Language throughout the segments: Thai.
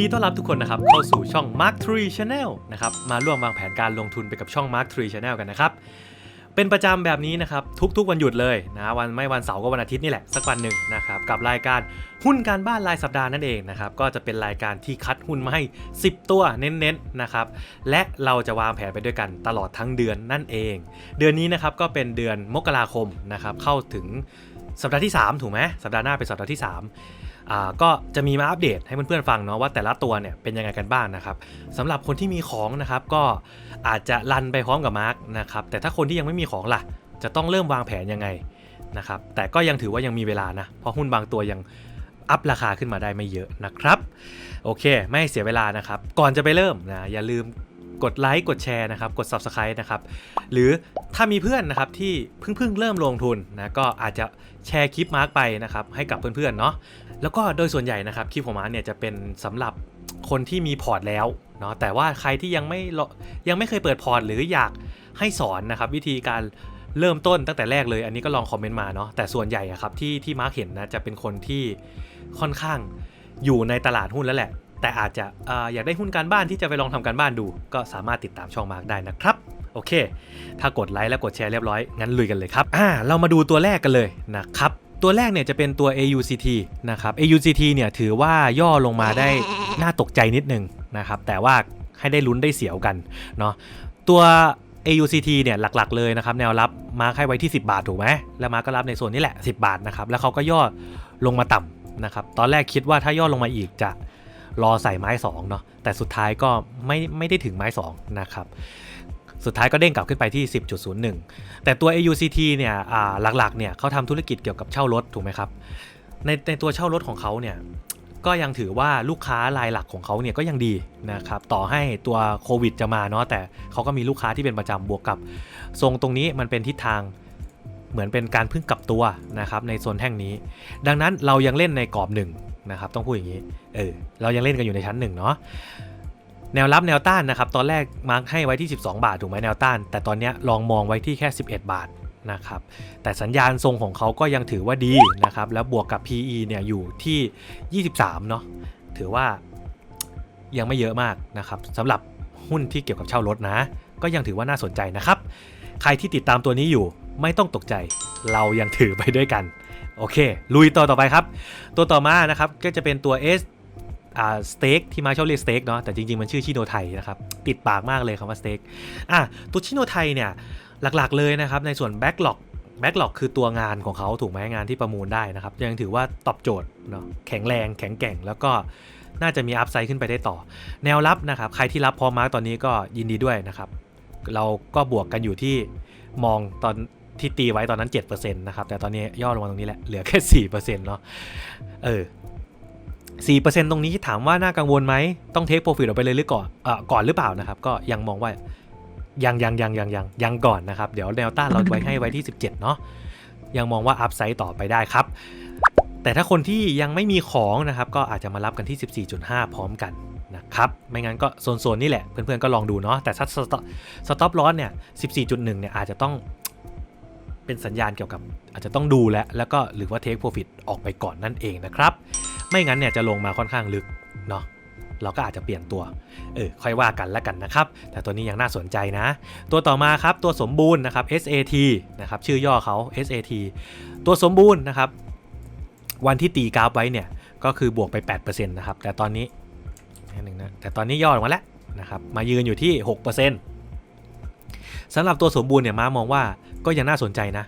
ดีต้อนรับทุกคนนะครับ เข้าสู่ช่อง Mark 3 Channel นะครับมาร่วมวางแผนการลงทุนไปกับช่อง Mark 3 Channel กันนะครับ เป็นประจำแบบนี้นะครับ ทุกๆวันหยุดเลยนะวันไม่วันเสาร์ก็วันอาทิตย์นี่แหละ สักวันหนึ่งนะครับ กับรายการหุ้นการบ้านรายสัปดาห์นั่นเองนะครับ ก็จะเป็นรายการที่คัดหุ้นมาให้ 10 ตัวเน้นๆนะครับ และเราจะวางแผนไปด้วยกันตลอดทั้งเดือนนั่นเอง เดือนนี้นะครับก็เป็นเดือนมกราคมนะครับเข้าถึงสัปดาห์ที่ 3 ถูกไหมสัปดาห์หน้าเป็นสัปดาห์ที่ 3 อ่าก็จะมีมาอัปเดตให้เพื่อนๆฟังเนาะว่าแต่ละตัวเนี่ยเป็นยังไงกันบ้างนะครับสำหรับคนที่มีของนะครับก็อาจจะรันไปพร้อมกับมาร์กนะครับแต่ถ้าคนที่ยังไม่มีของล่ะ จะต้องเริ่มวางแผนยังไงนะครับแต่ก็ยังถือว่ายังมีเวลานะเพราะหุ้นบางตัวยังอัพราคาขึ้นมาได้ไม่เยอะนะครับ โอเค ไม่เสียเวลานะครับ ก่อนจะไปเริ่มนะอย่าลืมกดไลค์กดแชร์นะครับกด Subscribe นะครับหรือถ้ามีเพื่อนนะครับที่เพิ่งเพิ่งเริ่มลงทุนนะก็อาจจะแชร์คลิปมาร์กไปนะครับให้กับเพื่อนๆเนาะ แล้วก็โดยส่วนใหญ่นะครับคลิปของมาเนี่ยจะเป็นสำหรับคนที่มีพอร์ตแล้วเนาะแต่ว่าใครที่ยังไม่ยังไม่เคยเปิดพอร์ตหรืออยากให้สอนนะครับวิธีการเริ่มต้นตั้งแต่แรกเลย อันนี้ก็ลองคอมเมนต์มาเนาะแต่ส่วนใหญ่อะครับที่ที่มาร์คเห็นนะจะเป็นคนที่ค่อนข้างอยู่ในตลาดหุ้นแล้วแหละ แต่อาจจะอออยากได้หุ้นการบ้านที่จะไปลองทำการบ้านดู ก็สามารถติดตามช่องมาร์คได้นะครับโอเค ถ้ากดไลค์และกดแชร์เรียบร้อยงั้นลุยกันเลยครับอ่าเรามาดูตัวแรกกันเลยนะครับ ตัวแรกเนี่ยจะเป็นตัว AUCT นะครับ AUCT เนี่ยถือว่าย่อลงมาได้น่าตกใจนิดนึงนะครับ แต่ว่าให้ได้ลุ้นได้เสียวกันเนาะตัว AUCT เนี่ยหลักๆเลยนะครับ แนวรับมาร์คให้ไว้ที่ 10 บาทถูกไหมแล้วมาร์ก็รับในโซนนี้แหละ 10 บาทนะครับ แล้วเขาก็ย่อลงมาต่ำนะครับ ตอนแรกคิดว่าถ้าย่อลงมาอีกจะรอใส่ไม้2เนาะแต่สุดท้ายก็ไม่ไม่ได้ถึงไม้2นะครับ สุดท้ายก็เด้งกลับขึ้นไปที่ 10.01 แต่ตัว AUCT เนี่ยหลักๆเนี่ยเขาทำธุรกิจเกี่ยวกับเช่ารถถูกไหมครับ ในในตัวเช่ารถของเขาเนี่ยก็ยังถือว่าลูกค้ารายหลักของเขาเนี่ยก็ยังดีนะครับต่อให้ตัวโควิดจะมาเนาะแต่เขาก็มีลูกค้าที่เป็นประจำบวกกับ ทรงตรงนี้มันเป็นทิศทางเหมือนเป็นการพึ่งกลับตัวนะครับในโซนแท่งนี้ ดังนั้นเรายังเล่นในกรอบหนึ่งนะครับต้องพูดอย่างนี้เออเรายังเล่นกันอยู่ในชั้นหนึ่งเนาะ แนวรับแนวต้านนะครับ ตอนแรกมาร์กให้ไว้ที่ 12 บาท ถูกไหมแนวต้าน แต่ตอนนี้ลองมองไว้ที่แค่ 11 บาทนะครับ แต่สัญญาณทรงของเขาก็ยังถือว่าดีนะครับ แล้วบวกกับ PE เนี่ยอยู่ที่ 23 เนาะ ถือว่ายังไม่เยอะมากนะครับสำหรับหุ้นที่เกี่ยวกับเช่ารถนะ ก็ยังถือว่าน่าสนใจนะครับ ใครที่ติดตามตัวนี้อยู่ไม่ต้องตกใจ เรายังถือไปด้วยกัน โอเค ลุยต่อต่อไปครับ ตัวต่อมานะครับก็จะเป็นตัว S อ่าสเต็กที่มาชอบเรียกสเต็กเนาะแต่จริงๆ มันชื่อชิโนไทยนะครับ ติดปากมากเลยคำว่าสเต็กอะตัวชิโนไทยเนี่ยหลักๆเลยนะครับ ในส่วนแบ็กหลอกแบ็กหลอกคือตัวงานของเขาถูกไหมงานที่ประมูลได้นะครับ ยังถือว่าตอบโจทย์เนาะแข็งแรงแข็งแกร่งแล้วก็น่าจะมีอัพไซด์ขึ้นไปได้ต่อ แนวรับนะครับ ใครที่รับพอมาร์กตอนนี้ก็ยินดีด้วยนะครับ เราก็บวกกันอยู่ที่มองตอนที่ตีไว้ตอนนั้น 7%นะครับ แต่ตอนนี้ย่อลงมาตรงนี้แหละ เหลือแค่ 4%เนาะเออ 4%ตรงนี้ถามว่าน่ากังวลไหมต้องเทคโปรฟิตออกไปเลยหรือก่อนเอ่อก่อนหรือเปล่านะครับ ก็ยังมองว่ายังยังยังยังยังยังก่อนนะครับ เดี๋ยวแนวต้านเราไว้ให้ไว้ที่ 17 เนาะยังมองว่าอัพไซด์ต่อไปได้ครับ แต่ถ้าคนที่ยังไม่มีของนะครับ ก็อาจจะมารับกันที่ 14.5 พร้อมกันนะครับ ไม่งั้นก็โซนๆนี่แหละ เพื่อนๆก็ลองดูเนาะแต่ถ้าสต็อปสต็อปลอสเนี่ย 14.1 เนี่ยอาจจะต้องเป็นสัญญาณเกี่ยวกับอาจจะต้องดูแล้วแล้วก็หรือว่าเทคโปรฟิตออกไปก่อนนั่นเองนะครับ ไม่งั้นเนี่ยจะลงมาค่อนข้างลึกเนาะเราก็อาจจะเปลี่ยนตัว เออ ค่อยว่ากันแล้วกันนะครับ แต่ตัวนี้ยังน่าสนใจนะ ตัวต่อมาครับ ตัวสมบูรณ์นะครับ SAT นะครับ ชื่อย่อเขา SAT ตัวสมบูรณ์นะครับ วันที่ตีกราฟไว้เนี่ย ก็คือบวกไป 8%นะครับ แต่ตอนนี้นึงนะ แต่ตอนนี้ย่อลงมาแล้วนะครับ มายืนอยู่ที่ 6%สำหรับตัวสมบูรณ์เนี่ย มามองว่าก็ยังน่าสนใจนะ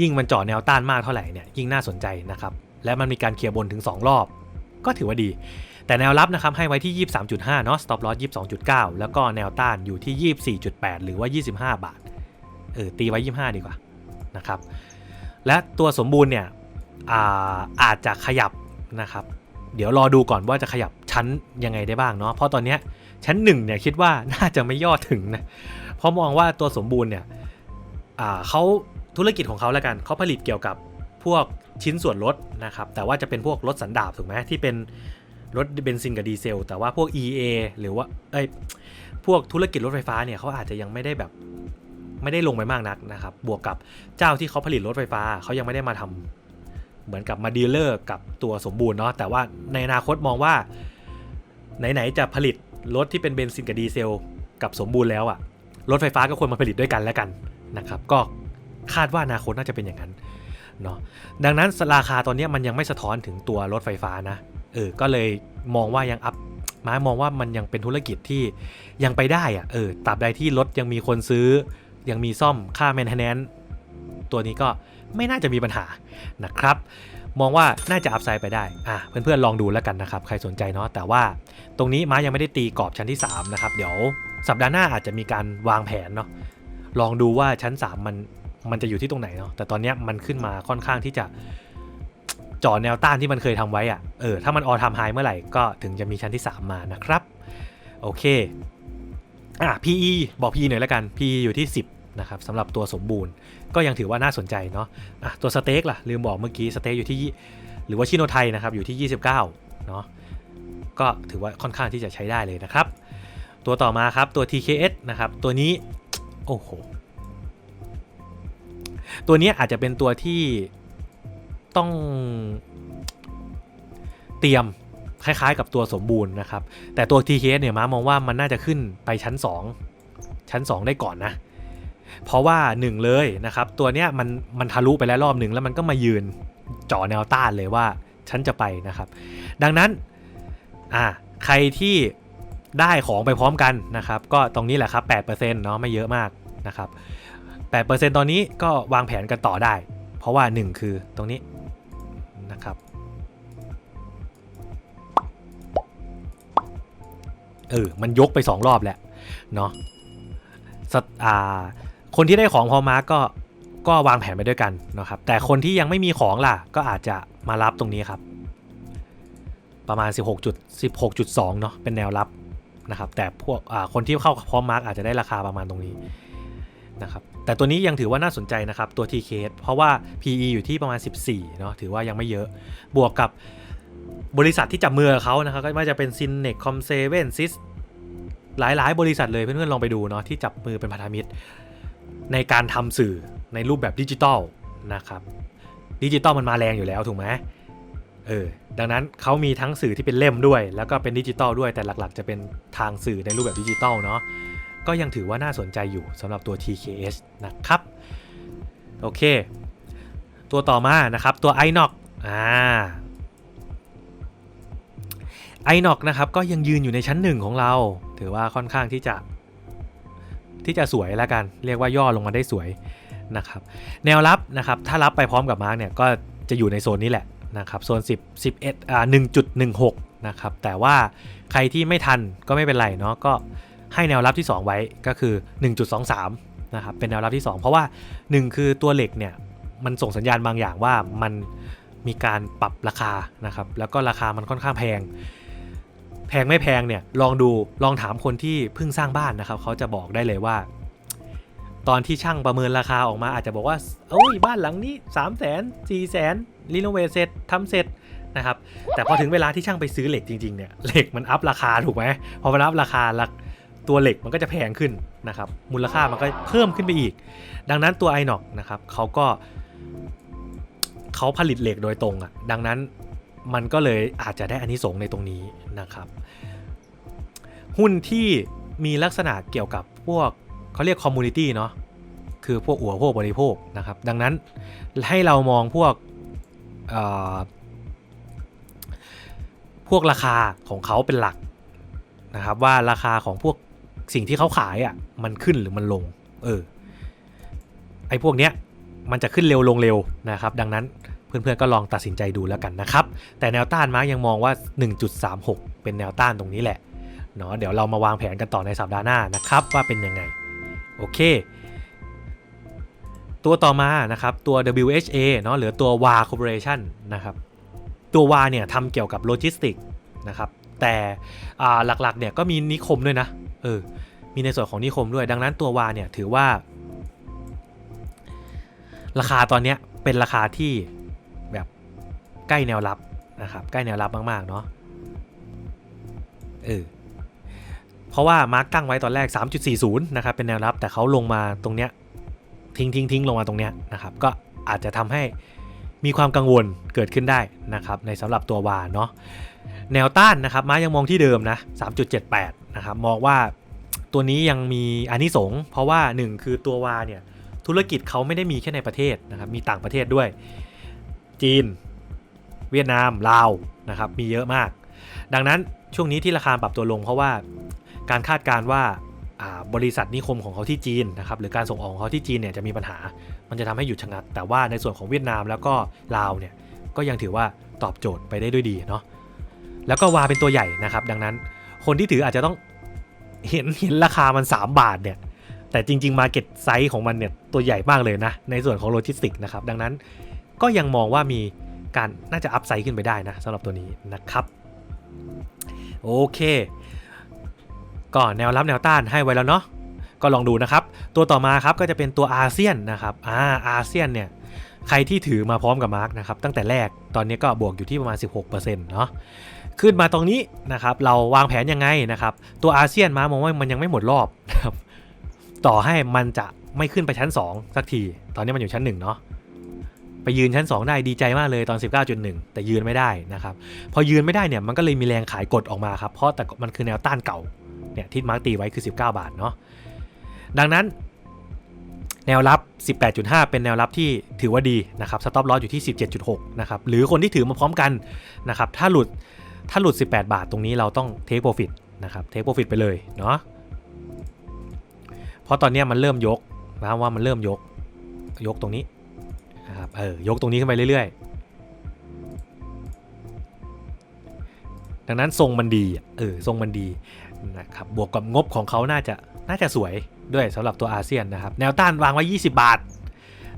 ยิ่งมันจาะแนวต้านมากเท่าไหร่เนี่ย ยิ่งน่าสนใจนะครับ และมันมีการเคลียร์บนถึง 2 รอบ ก็ถือว่าดี แต่แนวรับนะครับให้ไว้ที่ 23.5 เนาะ stop loss 22.9 แล้วก็แนวต้านอยู่ที่ 24.8 หรือว่า 25 บาท เออ ตีไว้ 25 ดีกว่านะครับ และตัวสมบูรณ์เนี่ยอาอาจจะขยับนะครับ เดี๋ยวรอดูก่อนว่าจะขยับชั้นยังไงได้บ้างเนาะ เพราะตอนนี้ชั้น1เนี่ยคิดว่าน่าจะไม่ย่อถึงนะ เพราะมองว่าตัวสมบูรณ์เนี่ยเขาธุรกิจของเขาแล้วกันเขาผลิตเกี่ยวกับพวก ชิ้นส่วนรถนะครับ แต่ว่าจะเป็นพวกรถสันดาปถูกไหมที่เป็นรถเบนซินกับดีเซล แต่ว่าพวก EA หรือว่าเอ้ยพวกธุรกิจรถไฟฟ้าเนี่ยเขาอาจจะยังไม่ได้แบบไม่ได้ลงไปมากนักนะครับ บวกกับเจ้าที่เขาผลิตรถไฟฟ้าเขายังไม่ได้มาทำเหมือนกับมาดีลเลอร์กับตัวสมบูรณ์เนาะแต่ว่าในอนาคตมองว่า ไหน ๆ จะผลิตรถที่เป็นเบนซินกับดีเซล กับสมบูรณ์แล้วอะรถไฟฟ้าก็ควรมาผลิตด้วยกันแล้วกันนะครับ ก็คาดว่าอนาคตน่าจะเป็นอย่างนั้น เนาะดังนั้นราคาตอนนี้มันยังไม่สะท้อนถึงตัวรถไฟฟ้านะเออก็เลยมองว่ายังอัพมามองว่ามันยังเป็นธุรกิจที่ยังไปได้อะเออตราบใดที่รถยังมีคนซื้อ ยังมีซ่อมค่าแมนเทนแนนตัวนี้ก็ไม่น่าจะมีปัญหานะครับ มองว่าน่าจะอัพไซด์ไปได้อะเพื่อนๆลองดูแล้วกันนะครับ ใครสนใจเนาะแต่ว่าตรงนี้ม้ายังไม่ได้ตีกรอบชั้นที่ 3 นะครับ เดี๋ยวสัปดาห์หน้าอาจจะมีการวางแผนเนาะลองดูว่าชั้น 3 มัน มันจะอยู่ที่ตรงไหนเนาะแต่ตอนนี้มันขึ้นมาค่อนข้างที่จะจ่อแนวต้านที่มันเคยทำไว้อะเออถ้ามันออทำไฮเมื่อไหร่ก็ถึงจะมีชั้นที่ 3 มานะครับ โอเคอะ PE บอก PE หน่อยแล้วกัน PE อยู่ที่ 10นะครับสำหรับตัวสมบูรณ์ ก็ยังถือว่าน่าสนใจเนาะอะตัวสเต็กล่ะ ลืมบอกเมื่อกี้สเต็กอยู่ที่ หรือว่าชิโนไทยนะครับอยู่ที่ 29เนาะก็ถือว่าค่อนข้างที่จะใช้ได้เลยนะครับ ตัวต่อมาครับตัว TKS นะครับตัวนี้โอ้โห ตัวนี้อาจจะเป็นตัวที่ต้องเตรียมคล้ายๆ กับตัวสมบูรณ์นะครับ แต่ตัว TKS เนี่ยม้ามองว่ามันน่าจะขึ้นไปชั้น 2 ชั้น 2 ได้ก่อนนะ เพราะว่าหนึ่งเลยนะครับ ตัวเนี้ยมันมันทะลุไปแล้วรอบหนึ่งแล้วมันก็มายืนจ่อแนวต้านเลยว่าฉันจะไปนะครับ ดังนั้นอ่าใครที่ได้ของไปพร้อมกันนะครับ ก็ตรงนี้แหละครับ8%เนาะไม่เยอะมากนะครับ 8%ตอนนี้ก็วางแผนกันต่อได้ เพราะว่า 1 คือตรงนี้นะครับเออมันยกไป 2 รอบแล้วเนาะสตอ่าคนที่ได้ของพอมาก็ก็วางแผนไปด้วยกันนะครับ แต่คนที่ยังไม่มีของล่ะ ก็อาจจะมารับตรงนี้ครับ ประมาณ 16.16.2 เนาะเป็นแนวรับนะครับ แต่พวกคนที่เข้าพร้อมมาร์กอาจจะได้ราคาประมาณตรงนี้ นะครับแต่ตัวนี้ยังถือว่าน่าสนใจนะครับตัว TK เพราะว่า PE อยู่ที่ประมาณ 14เนาะถือว่ายังไม่เยอะบวกกับบริษัทที่จับมือเขานะครับก็ไม่ว่าจะเป็น s y n e c Com 7 Sys หลาย ๆ บริษัทเลยเพื่อนๆลองไปดูเนาะที่จับมือเป็นพันธมิตร ในการทำสื่อในรูปแบบดิจิตอลนะครับดิจิตอลมันมาแรงอยู่แล้วถูกไหมเออดังนั้นเขามีทั้งสื่อที่เป็นเล่มด้วย แล้วก็เป็นดิจิตอลด้วยแต่หลักๆ จะเป็นทางสื่อในรูปแบบดิจิตอลเนาะ ก็ยังถือว่าน่าสนใจอยู่สำหรับตัว TKS นะครับ โอเค ตัวต่อมานะครับตัว iNoc อ่า iNoc นะครับก็ยังยืนอยู่ในชั้นหนึ่งของเรา ถือว่าค่อนข้างที่จะที่จะสวยแล้วกัน เรียกว่าย่อลงมาได้สวยนะครับ แนวรับนะครับ ถ้ารับไปพร้อมกับมาร์กเนี่ย ก็จะอยู่ในโซนนี้แหละนะครับ โซน 10 11อ่า1.16 นะครับ แต่ว่าใครที่ไม่ทันก็ไม่เป็นไรเนาะ ก็ ให้แนวรับที่ 2 ไว้ก็คือ 1.23 นะครับ เป็นแนวรับที่ 2 เพราะว่า 1 คือตัวเหล็กเนี่ย มันส่งสัญญาณบางอย่างว่ามันมีการปรับราคานะครับ แล้วก็ราคามันค่อนข้างแพง แพงไม่แพงเนี่ย ลองดู ลองถามคนที่เพิ่งสร้างบ้านนะครับ เขาจะบอกได้เลยว่า ตอนที่ช่างประเมินราคาออกมาอาจจะบอกว่าโอ้ย บ้านหลังนี้ 3 0 0 0 0 0 4 0 0 0 0รีโนเวทเสร็จทำเสร็จนะครับแต่พอถึงเวลาที่ช่างไปซื้อเหล็กจริงๆเนี่ยเหล็กมันอัพราคาถูกไหมพอมันอัพราคาละ ตัวเหล็กมันก็จะแพงขึ้นนะครับมูลค่ามันก็เพิ่มขึ้นไปอีก ดังนั้นตัว i n o x นะครับเขาก็เขาผลิตเหล็กโดยตรงอะ่ะดังนั้นมันก็เลยอาจจะได้อันนี้สงในตรงนี้นะครับ หุ้นที่มีลักษณะเกี่ยวกับพวกเขาเรียกคอมมูนิตี้เนาะคือพวกอัวพวกบริโภคนะครับ ดังนั้นให้เรามองพวกพวกราคาของเขาเป็นหลักนะครับ ว่าราคาของพวก สิ่งที่เขาขายอะ่ะมันขึ้นหรือมันลง เออ ไอ้พวกเนี้ยมันจะขึ้นเร็วลงเร็วนะครับ ดังนั้นเพื่อนๆก็ลองตัดสินใจดูแล้วกันนะครับ แต่แนวต้านมาร์กยังมองว่า 1.36 เป็นแนวต้านตรงนี้แหละเนาะเดี๋ยวเรามาวางแผนกันต่อในสัปดาห์หน้านะครับว่าเป็นยังไง โอเค ตัวต่อมานะครับตัว WHA เนาะหรือตัว WA Corporation นะครับตัว WA เนี่ยทำเกี่ยวกับโลจิสติกนะครับแต่หลักๆเนี่ยก็มีนิคมด้วยนะ เออ มีในส่วนของนิคมด้วย ดังนั้นตัว WA เนี่ยถือว่า ราคาตอนเนี้ยเป็นราคาที่แบบใกล้แนวรับนะครับใกล้แนวรับมากๆเนาะเออเพราะว่ามาร์กตั้งไว้ตอนแรก 3.40 นะครับ เป็นแนวรับ แต่เขาลงมาตรงเนี้ยทิ้งทิ้งทิ้งลงมาตรงเนี้ยนะครับ ก็อาจจะทำให้มีความกังวลเกิดขึ้นได้นะครับ ในสำหรับตัววาเนาะ แนวต้านนะครับม้ายังมองที่เดิมนะ 3.78 นะครับ มองว่าตัวนี้ยังมีอานิสงส์เพราะว่า 1 คือตัววาเนี่ยธุรกิจเขาไม่ได้มีแค่ในประเทศนะครับ มีต่างประเทศด้วย จีน เวียดนาม ลาวนะครับ มีเยอะมาก ดังนั้นช่วงนี้ที่ราคาปรับตัวลง เพราะว่าการคาดการณ์ว่าบริษัทนิคมของเขาที่จีนนะครับหรือการส่งออกของเขาที่จีนเนี่ยจะมีปัญหา มันจะทำให้หยุดชะงัก แต่ว่าในส่วนของเวียดนามแล้วก็ลาวเนี่ยก็ยังถือว่าตอบโจทย์ไปได้ด้วยดีเนาะ แล้วก็วาเป็นตัวใหญ่นะครับ ดังนั้นคนที่ถืออาจจะต้องเห็นเห็นราคามัน 3 บาทเนี่ย แต่จริง ๆ มาเก็ตไซส์ของมันเนี่ยตัวใหญ่มากเลยนะ ในส่วนของโลจิสติกนะครับ ดังนั้นก็ยังมองว่ามีการน่าจะอัพไซด์ขึ้นไปได้นะสำหรับตัวนี้นะครับโอเค ก็แนวรับแนวต้านให้ไว้แล้วเนาะก็ลองดูนะครับ ตัวต่อมาครับก็จะเป็นตัวอาเซียนนะครับอ่าอาเซียนเนี่ยใครที่ถือมาพร้อมกับมาร์กนะครับตั้งแต่แรกตอนนี้ก็บวกอยู่ที่ประมาณ 16%เนาะ ขึ้นมาตรงนี้นะครับ เราวางแผนยังไงนะครับ ตัวอาเซียนมามองว่ามันยังไม่หมดรอบนะครับต่อให้มันจะไม่ขึ้นไปชั้น 2 สักที ตอนนี้มันอยู่ชั้น 1 เนาะไปยืนชั้น 2 ได้ดีใจมากเลยตอน 19.1 แต่ยืนไม่ได้นะครับ พอยืนไม่ได้เนี่ยมันก็เลยมีแรงขายกดออกมาครับ เพราะแต่มันคือแนวต้านเก่าเนี่ยที่มาร์กตีไว้คือ 19 บาทเนาะดังนั้น แนวรับ 18.5 เป็นแนวรับที่ถือว่าดีนะครับสต็อปลอสอยู่ที่ 17.6 นะครับหรือคนที่ถือมาพร้อมกันนะครับถ้าหลุด ถ้าหลุด 18 บาทตรงนี้เราต้องเทคโปรฟิตนะครับเทคโปรฟิตไปเลยเนาะเพราะตอนนี้มันเริ่มยกนะว่ามันเริ่มยกยกตรงนี้นะครับเออยกตรงนี้ขึ้นไปเรื่อยๆ ดังนั้นทรงมันดีเออทรงมันดีนะครับบวกกับงบของเขาน่าจะน่าจะสวยด้วยสำหรับตัวอาเซียนนะครับแนวต้านวางไว้ 20 บาท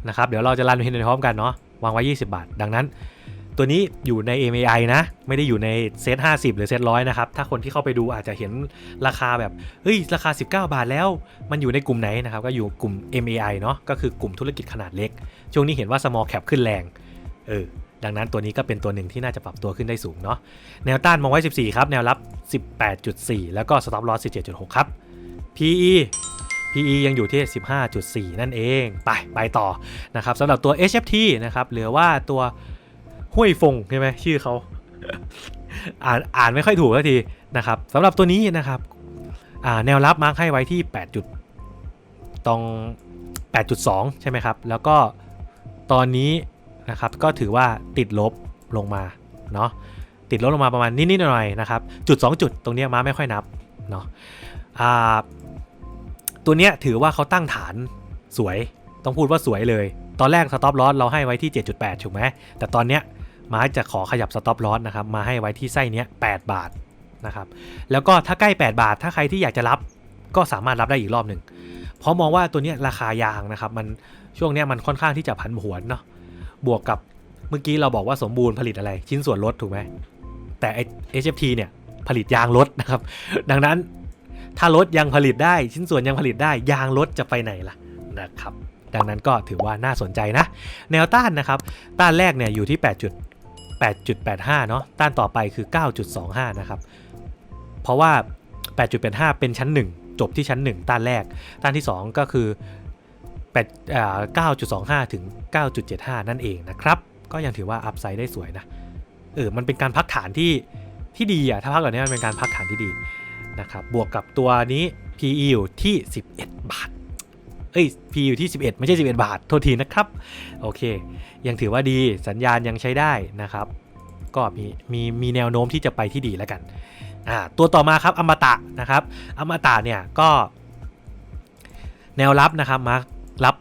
นะครับเดี๋ยวเราจะรันไปพร้อมกันเนาะวางไว้ 20 บาท ดังนั้น ตัวนี้อยู่ใน MAI นะ ไม่ได้อยู่ในเซต50 หรือเซตร้อยนะครับ ถ้าคนที่เข้าไปดูอาจจะเห็นราคาแบบ เฮ้ย ราคา 19 บาทแล้ว มันอยู่ในกลุ่มไหนนะครับ ก็อยู่กลุ่ม MAI เนาะก็คือกลุ่มธุรกิจขนาดเล็ก ช่วงนี้เห็นว่า small cap ขึ้นแรง เออ ดังนั้นตัวนี้ก็เป็นตัวหนึ่งที่น่าจะปรับตัวขึ้นได้สูงเนาะ แนวต้านมองไว้ 14 ครับ แนวรับ 18.4 แล้วก็ stop loss 17.6 ครับ PE PE ยังอยู่ที่ 15.4 นั่นเอง ไป ไปต่อนะครับสำหรับตัว HFT นะครับ เหลือว่าตัว ห้วยฟงใช่ไหมชื่อเขาอ่านอ่านไม่ค่อยถูกสักทีนะครับสำหรับตัวนี้นะครับอ่าแนวรับมาร์คให้ไว้ที่ 8 จุดตรง 8.2 ใช่ไหมครับ แล้วก็ตอนนี้นะครับก็ถือว่าติดลบลงมาเนาะติดลบลงมาประมาณนิดๆหน่อยๆนะครับจุด 2 จุดตรงเนี้ยมาไม่ค่อยนับเนาะตัวเนี้ยถือว่าเขาตั้งฐานสวยต้องพูดว่าสวยเลย ตอนแรกสต็อปลอสเราให้ไว้ที่ 7.8 ถูกไหมแต่ตอนเนี้ย มาร์กจะขอขยับสต็อปลอสนะครับมาให้ไว้ที่ไส้เนี้ย8บาทนะครับแล้วก็ถ้าใกล้ 8 บาท ถ้าใครที่อยากจะรับก็สามารถรับได้อีกรอบหนึ่งเพราะมองว่าตัวนี้ราคายางนะครับมันช่วงนี้มันค่อนข้างที่จะผันผวนเนาะบวกกับเมื่อกี้เราบอกว่าสมบูรณ์ผลิตอะไรชิ้นส่วนลดถูกไหมแต่ HFT เนี่ยผลิตยางลดนะครับ ดังนั้นถ้ารถยังผลิตได้ชิ้นส่วนยังผลิตได้ ยางรถจะไปไหนล่ะนะครับ ดังนั้นก็ถือว่าน่าสนใจนะ แนวต้านนะครับ ต้านแรกเนี่ยอยู่ที่8 8.85 เนาะต้านต่อไปคือ 9.25 นะครับ เพราะว่า 8.85 เป็นชั้น 1 จบที่ชั้น 1 ต้านแรก ต้านที่ 2 ก็คือ8อ่า9.25 ถึง 9.75 นั่นเองนะครับ ก็ยังถือว่าอัพไซด์ได้สวยนะ เออ มันเป็นการพักฐานที่ที่ดีอะถ้าพักแบบนี้มันเป็นการพักฐานที่ดีนะครับ บวกกับตัวนี้ PE อยู่ที่ 11 บาท เอ้ย P อยู่ที่ 11 ไม่ใช่ 11 บาท โทษทีนะครับ โอเค ยังถือว่าดี สัญญาณยังใช้ได้นะครับ ก็มีมีมีแนวโน้มที่จะไปที่ดีแล้วกัน อ่า ตัวต่อมาครับอมตะนะครับ อมตะเนี่ยก็แนวรับนะครับมารับ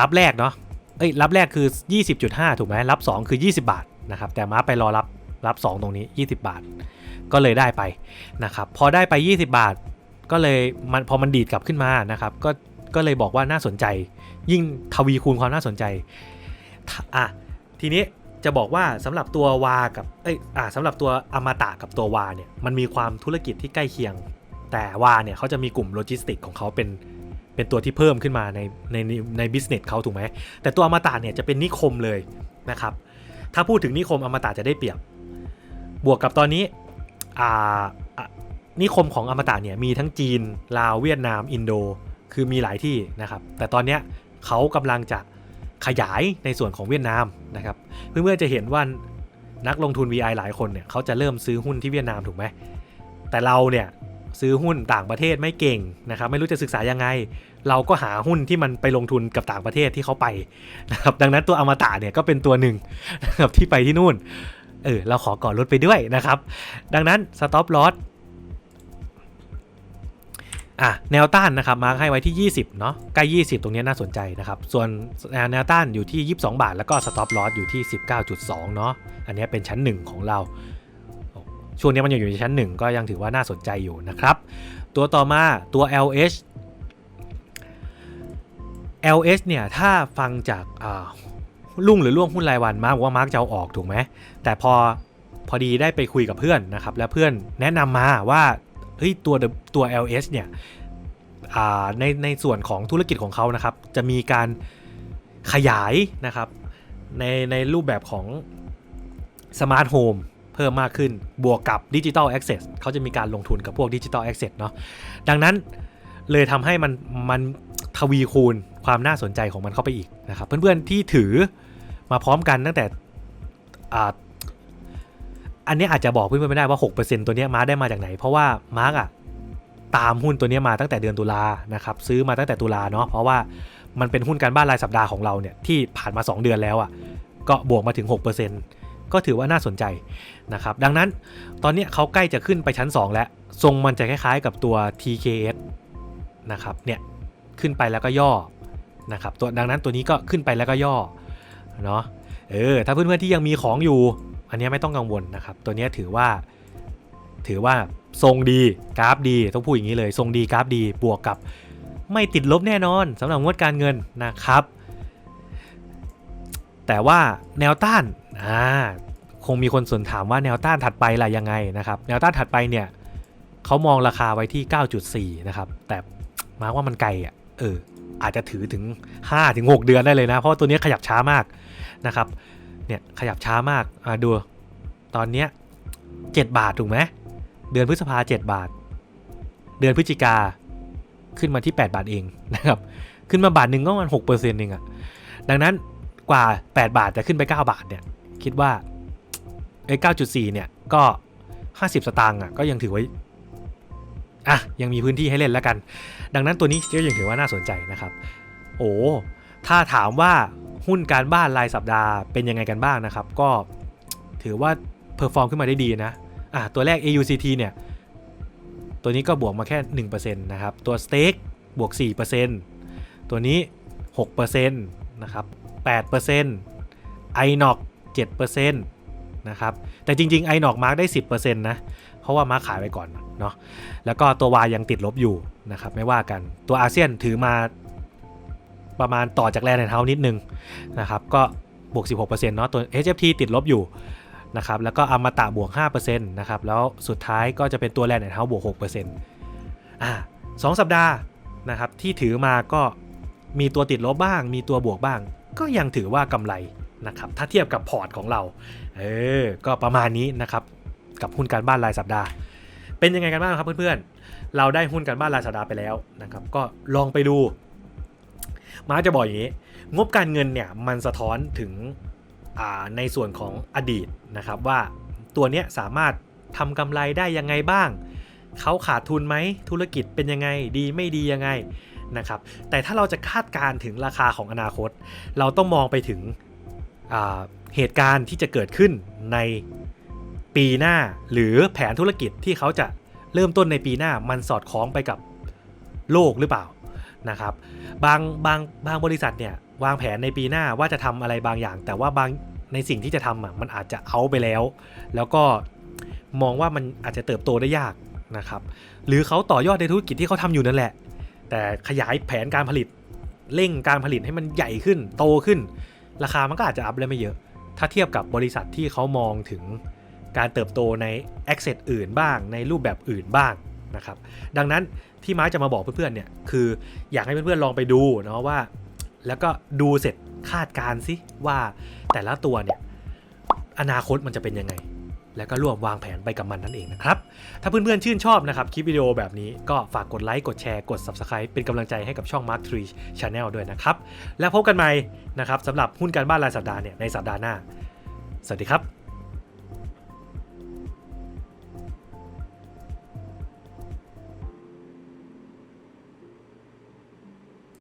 รับแรกเนาะ เอ้ยรับแรกคือ 20.5 ถูกไหมรับ 2 คือ 20 บาทนะครับ แต่มาไปรอรับรับ 2 ตรงนี้ 20 บาท ก็เลยได้ไปนะครับ พอได้ไป 20 บาทก็เลยมันพอมันดีดกลับขึ้นมานะครับ ก็ ก็เลยบอกว่าน่าสนใจ ยิ่งทวีคูณความน่าสนใจอะทีนี้จะบอกว่าสำหรับตัววากับเอ้ยอะสำหรับตัวอมตะกับตัววาเนี่ยมันมีความธุรกิจที่ใกล้เคียง แต่วาเนี่ยเขาจะมีกลุ่มโลจิสติกของเขาเป็นเป็นตัวที่เพิ่มขึ้นมาในในในบิสเนสเขาถูกไหมแต่ตัวอมตะเนี่ยจะเป็นนิคมเลยนะครับ ถ้าพูดถึงนิคมอมตะจะได้เปรียบ บวกกับตอนนี้อ่านิคมของอมตะเนี่ยมีทั้งจีนลาวเวียดนาม อินโด คือมีหลายที่นะครับ แต่ตอนนี้เขากำลังจะขยายในส่วนของเวียดนามนะครับ เพื่อนๆจะเห็นว่านักลงทุน VI หลายคนเนี่ยเขาจะเริ่มซื้อหุ้นที่เวียดนามถูกไหม แต่เราเนี่ยซื้อหุ้นต่างประเทศไม่เก่งนะครับไม่รู้จะศึกษายังไง เราก็หาหุ้นที่มันไปลงทุนกับต่างประเทศที่เขาไปนะครับดังนั้นตัวอมตะเนี่ยก็เป็นตัวหนึ่งนะครับที่ไปที่นู่นเออเราขอก่อนลดไปด้วยนะครับ ดังนั้น stop loss อะแนวต้านนะครับมาร์คให้ไว้ที่ 20 เนาะใกล้ 20 ตรงนี้น่าสนใจนะครับ ส่วนแนวต้านอยู่ที่ 22 บาท แล้วก็ stop loss อยู่ที่ 19.2 เนาะอันนี้เป็นชั้น 1 ของเรา ช่วงนี้มันยังอยู่ในชั้น 1 ก็ยังถือว่าน่าสนใจอยู่นะครับ ตัวต่อมาตัว LH LH เนี่ยถ้าฟังจากลุ่งหรือล่วงหุ้นรายวันมาร์กว่ามาร์กจะเอาออกถูกไหมแต่พอพอดีได้ไปคุยกับเพื่อนนะครับ แล้วเพื่อนแนะนำมาว่า เฮ้ยตัวตัว LH เนี่ยในในส่วนของธุรกิจของเขานะครับ จะมีการขยายนะครับในในรูปแบบของสมาร์ทโฮมเพิ่มมากขึ้นบวกกับดิจิ t a ลแอ c เซสเขาจะมีการลงทุนกับพวกดิจิ t a ลแอ c เซสเนาะดังนั้นเลยทำให้มันมันทวีคูณความน่าสนใจของมันเข้าไปอีกนะครับ เพื่อนๆที่ถือมาพร้อมกันตั้งแต่ อันนี้อาจจะบอกเพื่อนๆไม่ได้ว่า 6%ตัวนี้มาร์คได้มาจากไหน เพราะว่ามาร์กอะตามหุ้นตัวนี้มาตั้งแต่เดือนตุลานะครับซื้อมาตั้งแต่ตุลาเนาะเพราะว่ามันเป็นหุ้นการบ้านรายสัปดาห์ของเราเนี่ยที่ผ่านมา 2 เดือนแล้วอะก็บวกมาถึง 6%ก็ถือว่าน่าสนใจนะครับดังนั้นตอนนี้เขาใกล้จะขึ้นไปชั้น 2 แล้วทรงมันจะคล้ายๆกับตัว TKS นะครับเนี่ยขึ้นไปแล้วก็ย่อนะครับตัวดังนั้นตัวนี้ก็ขึ้นไปแล้วก็ย่อเนาะเออถ้าเพื่อนๆที่ยังมีของอยู่ อันนี้ไม่ต้องกังวลนะครับ ตัวนี้ถือว่าถือว่าทรงดีกราฟดี ต้องพูดอย่างนี้เลย ทรงดีกราฟดีบวกกับไม่ติดลบแน่นอนสำหรับงวดการเงินนะครับ แต่ว่าแนวต้านอ่าคงมีคนสนถามว่าแนวต้านถัดไปล่ะยังไงนะครับแนวต้านถัดไปเนี่ยเขามองราคาไว้ที่ 9.4 นะครับ แต่มาว่ามันไกลอะเอออาจจะถือถึง 5-6 เดือนได้เลยนะ เพราะตัวนี้ขยับช้ามากนะครับ เนี่ยขยับช้ามากอ่าดู ตอนเนี้ย7บาทถูกไหมเดือนพฤษภา7บาท เดือนพฤศจิกาขึ้นมาที่ 8 บาทเองนะครับ ขึ้นมาบาทหนึ่งก็ประมัน6%เองอะดังนั้นกว่า 8 บาทจะขึ้นไป 9 บาทเนี่ยคิดว่าไอ้9.4เนี่ยก็ 50 สตางค์อะก็ยังถือไว้อะยังมีพื้นที่ให้เล่นแล้วกัน ดังนั้นตัวนี้ก็ยังถือว่าน่าสนใจนะครับ โอ้ถ้าถามว่า หุ้นการบ้านรายสัปดาห์เป็นยังไงกันบ้างนะครับ ก็ถือว่าเพอร์ฟอร์มขึ้นมาได้ดีนะอะตัวแรก AUCT เนี่ย ตัวนี้ก็บวกมาแค่ 1%นะครับ ตัว Steak บวก 4%ตัวนี้ 6%นะครับ 8% iNoc 7%นะครับ แต่จริง ๆ iNoc มาร์กได้ 10%นะ เพราะว่ามาร์กขายไปก่อนเนาะ แล้วก็ตัว Y ยังติดลบอยู่นะครับ ไม่ว่ากัน ตัวอาเซียนถือมา ประมาณต่อจากแลนด์เท้านิดนึงนะครับก็บวก 16%เนาะตัว HFT ติดลบอยู่นะครับแล้วก็อมตะบวก5%นะครับแล้วสุดท้ายก็จะเป็นตัวแลนด์แอนด์เฮาส์บวก6%อ่าสองสัปดาห์นะครับที่ถือมาก็มีตัวติดลบบ้าง มีตัวบวกบ้าง ก็ยังถือว่ากำไรนะครับถ้าเทียบกับพอร์ตของเราเออก็ประมาณนี้นะครับกับหุ้นการบ้านรายสัปดาห์ เป็นยังไงกันบ้างครับเพื่อนๆเราได้หุ้นการบ้านรายสัปดาห์ไปแล้วนะครับก็ลองไปดู มาจะบอกอย่างนี้ งบการเงินเนี่ยมันสะท้อนถึงในส่วนของอดีตนะครับว่าตัวเนี้ยสามารถทำกำไรได้ยังไงบ้าง เขาขาดทุนไหมธุรกิจเป็นยังไงดีไม่ดียังไงนะครับแต่ถ้าเราจะคาดการถึงราคาของอนาคต เราต้องมองไปถึงเหตุการณ์ที่จะเกิดขึ้นในปีหน้าหรือแผนธุรกิจที่เขาจะเริ่มต้นในปีหน้ามันสอดคล้องไปกับโลกหรือเปล่า นะครับบางบางบางบริษัทเนี่ยวางแผนในปีหน้าว่าจะทำอะไรบางอย่าง แต่ว่าบางในสิ่งที่จะทำอะมันอาจจะเอาไปแล้ว แล้วก็มองว่ามันอาจจะเติบโตได้ยากนะครับ หรือเขาต่อยอดในธุรกิจที่เขาทำอยู่นั่นแหละ แต่ขยายแผนการผลิตเร่งการผลิตให้มันใหญ่ขึ้นโตขึ้น ราคามันก็อาจจะอัพได้ไม่เยอะ ถ้าเทียบกับบริษัทที่เขามองถึงการเติบโตใน Access อื่นบ้าง ในรูปแบบอื่นบ้างนะครับ ดังนั้น ที่มาร์จะมาบอกเพื่อนๆเนี่ยคืออยากให้เพื่อนๆลองไปดูเนาะว่า แล้วก็ดูเสร็จคาดการซิว่าแต่ละตัวเนี่ยอนาคตมันจะเป็นยังไง แล้วก็ร่วมวางแผนไปกับมันนั่นเองนะครับ ถ้าเพื่อนๆชื่นชอบนะครับคลิปวิดีโอแบบนี้ก็ฝากกดไลค์กดแชร์กด Subscribe เป็นกำลังใจให้กับช่อง Mark 3 Channel ด้วยนะครับ แล้วพบกันใหม่นะครับสำหรับหุ้นการบ้านรายสัปดาห์เนี่ยในสัปดาห์หน้า สวัสดีครับ